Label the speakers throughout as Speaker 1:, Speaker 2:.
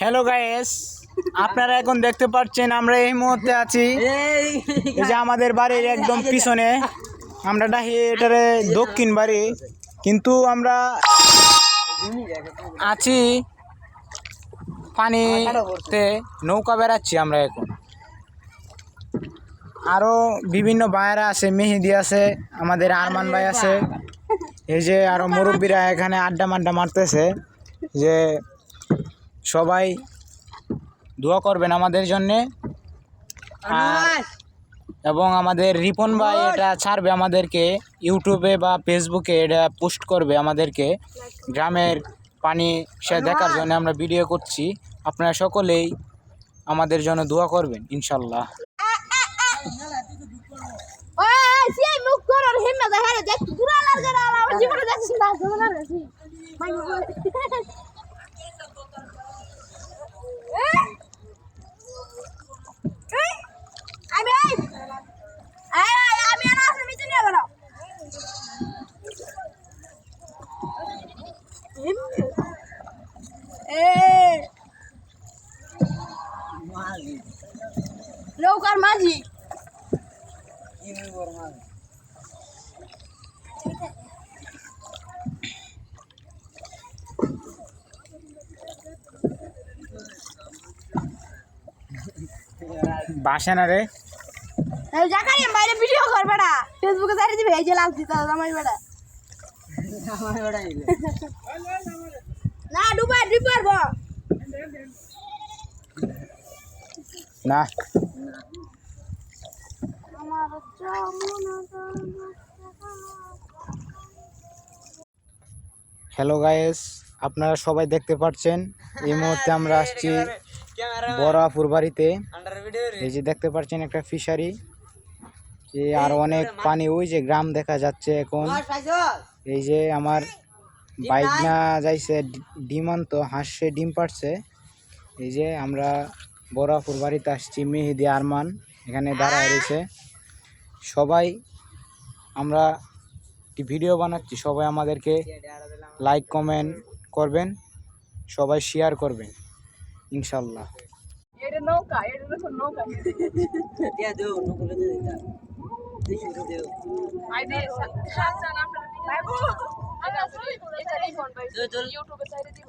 Speaker 1: Hello guys আপনারা এখন দেখতে পাচ্ছেন আমরা এই মুহূর্তে আছি যে আমাদের বাড়ির একদম পিছনে। আমরা ডাকি এটারে দক্ষিণ বাড়ি কিন্তু আমরা আছি পানিতে নৌকা বেড়াচ্ছি আমরা এখন। আরও বিভিন্ন ভাইয়েরা আছে মেহেদি আছে আমাদের আরমান ভাই আছে। এই যে আরও মুরব্বীরা এখানে আড্ডা মাড্ডা মারতেছে যে সবাই দোয়া করবেন আমাদের জন্যে। আর এবং আমাদের রিপন ভাই এটা ছাড়বে আমাদেরকে ইউটিউবে বা ফেসবুকে এটা পোস্ট করবে আমাদেরকে। গ্রামের পানি সে দেখার জন্য আমরা ভিডিও করছি। আপনারা সকলেই আমাদের জন্য দোয়া করবেন ইনশাল্লাহ।
Speaker 2: হিম্মত দেখা রে দেখ দূরা লাগে না আমার জীবনে দেখছিস না জীবনে দেখছি মাই আমি এই এই আমি না আসলে মিছে নিয়ে গেল এই নৌকার মাঝি।
Speaker 1: বাসে না রে।
Speaker 2: এই জাকারি বাইরে ভিডিও কর বেটা ফেসবুকে সারি দিবি এই যে লাল দিতে আমার বেটা না ডুবাই ডুবার
Speaker 1: না। হ্যালো গায়েস আপনারা সবাই দেখতে পাচ্ছেন এই মুহূর্তে আমরা আসছি বড়াপুর বাড়িতে। এই যে দেখতে পাচ্ছেন একটা ফিশারি এই আর অনেক পানি, ওই যে গ্রাম দেখা যাচ্ছে এখন। এই যে আমার বাইক না যাইছে ডি- ডিম আনতো হাঁসে ডিম পাড়ছে। এই যে আমরা বড়াপুর বাড়িতে আসছি, মেহেদি আরমান, এখানে দাঁড়ায় রয়েছে। সবাই আমরা একটি ভিডিও বানাচ্ছি। সবাই আমাদেরকে লাইক কমেন্ট করবেন। সবাই শেয়ার করবেন। ইনশাল্লাহ
Speaker 2: ইউটিউবে দিব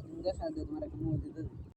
Speaker 3: तुम्ही कशाला तुम्हाला